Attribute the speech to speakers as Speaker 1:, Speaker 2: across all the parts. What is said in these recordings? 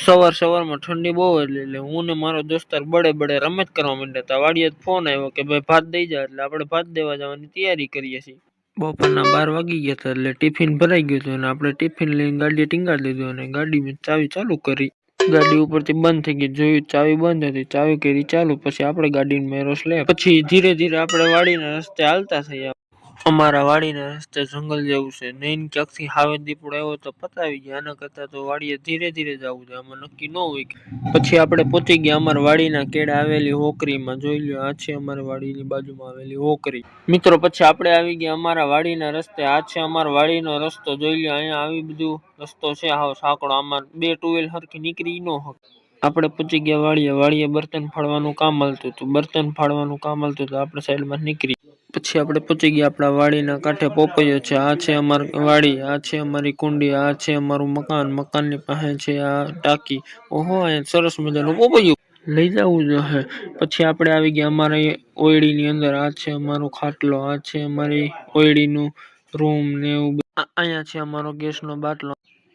Speaker 1: સવાર સવારમાં ઠંડી બહુ એટલે એટલે હું ને મારો દોસ્તાર બડે બડે રમત કરવા માંડ્યા હતા. વાડીએ ફોન આવ્યો કે ભાઈ ભાત દઈ જા એટલે આપણે ભાત દેવા જવાની તૈયારી કરીએ છીએ. બપોરના બાર વાગી ગયા હતા એટલે ટિફિન ભરાઈ ગયું હતું અને આપણે ટિફિન લઈને ગાડીએ ટીંગાડી દીધું અને ગાડીમાં ચાવી ચાલુ કરી. ગાડી ઉપરથી બંધ થઈ ગઈ. જોયું ચાવી બંધ હતી. ચાવી કરી ચાલુ. પછી આપણે ગાડીને મેરોસ લે. પછી ધીરે ધીરે આપણે વાડીના રસ્તે હાલતા થયા. અમારા વાડીના રસ્તે જંગલ જેવું છે. નૈન ક્યાંકથી હાવે દીપડો તો પતાવી ગયા. આના કરતા તો વાડીએ ધીરે ધીરે જવું છે. આમાં નક્કી ન હોય. પછી આપણે પહોંચી ગયા અમારા વાડીના કેડા આવેલી હોકરીમાં. જોઈ લ્યો, આ છે અમારી વાડીની બાજુમાં આવેલી હોકરી. મિત્રો, પછી આપણે આવી ગયા અમારા વાડીના રસ્તે. આ છે અમારા વાડીનો રસ્તો. જોઈ લ્યો, અહીંયા આવી બધું રસ્તો છે. હાવ સાંકડો આમાં બે ટુ સરખી નીકળી ન હક. આપણે પહોંચી ગયા વાડીએ. વાડીએ બર્તન ફાડવાનું કામ હાલતું હતું. બર્તન ફાડવાનું કામ હાલતું હતું. આપણે સાઈડમાં નીકળી પછી આપણે પહોંચી ગયા આપણા વાડીના કાંઠે પોપૈયો છે. આ છે અમારી વાડી, આ છે અમારી કુંડી, આ છે અમારું મકાન, મકાનની પાસે છે આ ટાંકી. ઓહો અહીંયા સરસ મજાનું પોપૈયું. લઈ જવું જોઈએ પછી આપણે આવી ગયા અમારી ઓયડીની અંદર. આ છે અમારો ખાટલો, આ છે અમારી ઓયડીનું રૂમ ને એવું અહીંયા છે અમારો ગેસનો બાટલો.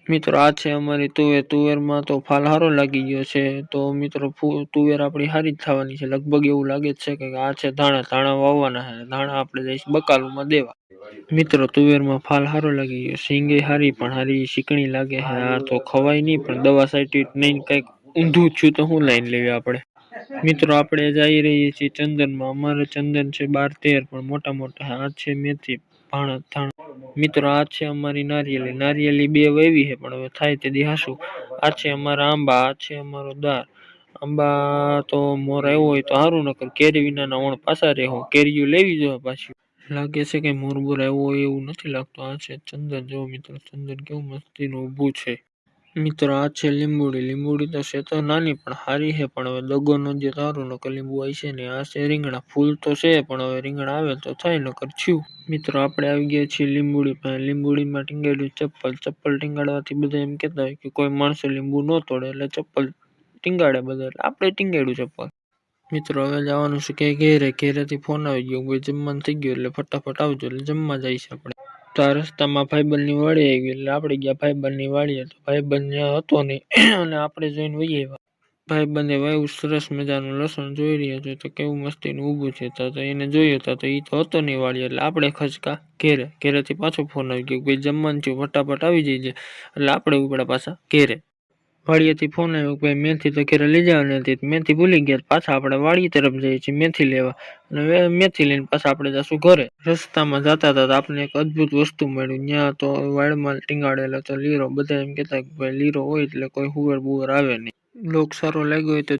Speaker 1: મિત્રો, આ છે અમારી તુવેર. તુવેરમાં તો ફાલ સારો લાગી ગયો છે. તો મિત્રો તુવેર આપણી સારી જ થવાની છે. લગભગ એવું લાગે છે કે આ છે ધાણા. ધાણા વાવવાના છે. ધાણા આપણે જઈશ બકાલુમાં દેવા. મિત્રો, તુવેરમાં ફાલ સારો લાગી ગયો. સિંગે સારી પણ સારી શીકણી લાગે આ તો ખવાય નહીં, પણ દવા સાઈટી નહીં, કંઈક ઊંધું છું તો હું લાઈન લેવી આપણે. મિત્રો, આપણે જઈ રહીએ છીએ ચંદનમાં. અમારે ચંદન છે બાર તેર, પણ મોટા મોટા આ છે મેથી, ભાણા, થાણ. મિત્રો, આ છે અમારી નારિયેલી. નારિયેલી બે વાવી છે, પણ હવે થાય તે દી આ છે અમારા આંબા, આ છે અમારો દાર આંબા તો મોર આવ્યો હોય તો સારું નકર કેરી વિનાના ઓણ પાછા રહેવું કેરીઓ લેવી જોઈએ પાછી. લાગે છે કે મોરબોર આવ્યો હોય એવું નથી લાગતું. આ છે ચંદન. જો મિત્રો, ચંદન કેવું મસ્તીનું ઊભું છે. મિત્રો, આ છે લીંબુડી. લીંબુડી તો છે તો નાની, પણ સારી છે. પણ હવે દગોનો જે તારું નકર લીંબુ આવી છે ને, આ છે રીંગણા. ફૂલ તો છે, પણ હવે રીંગણા આવે તો થાય નકર. થયું મિત્રો, આપણે આવી ગયા છીએ લીંબુડી પાસે. લીંબુડીમાં ટીંગાડ્યું ચપ્પલ. ચપ્પલ ટીંગાડવાથી બધા એમ કહેતા હોય કે કોઈ માણસો લીંબુ ન તોડે, એટલે ચપ્પલ ટીંગાડે બધા. એટલે આપણે ટીંગાડ્યું ચપ્પલ. મિત્રો, હવે જવાનું છે કે ઘેરે. ઘેરેથી ફોન આવી ગયો. ભાઈ જમવાનું થઈ ગયું, એટલે ફટાફટ આવજો. એટલે જમવા જાય છે આપણે. તો રસ્તામાં ભાઈબંધની વાડી આવી એટલે આપણે ગયા ભાઈબંધની વાડીએ તો ભાઈબંધ ત્યાં હતો નહીં. અને આપણે જોઈને વહી આવ્યા. ભાઈબંધે વાયુ સરસ મજાનું લસણ જોઈ રહ્યા છે તો કેવું મસ્તીનું ઊભું છે તો તો એને જોયું હતા તો એ તો હતો નહીં વાળી એટલે આપણે ખચકા ઘેરે, ઘેરેથી પાછો ફોન આવી ગયો ભાઈ જમવાનું થયું, ફટાફટ આવી જઈએ એટલે આપણે ઉપડા પાછા ઘેરે. વાડીએથી ફોન આવ્યો કે ભાઈ મેથી તો ઘેરે લઈ જવાની હતી મેથી ભૂલી ગયા પાછા આપણે વાડી તરફ જઈએ છીએ મેથી લેવા. અને મેથી લઈને પાછા આપણે જશું ઘરે. રસ્તામાં જતા હતા આપણે એક અદ્ભુત વસ્તુ મળ્યું. ત્યાં તો વાડમાં ટીંગાડેલો તો લીરો. બધા એમ કહેતા કે ભાઈ લીરો હોય એટલે કોઈ હુવર બુવર આવે નહીં. લોક સારો લાગ્યો હોય તો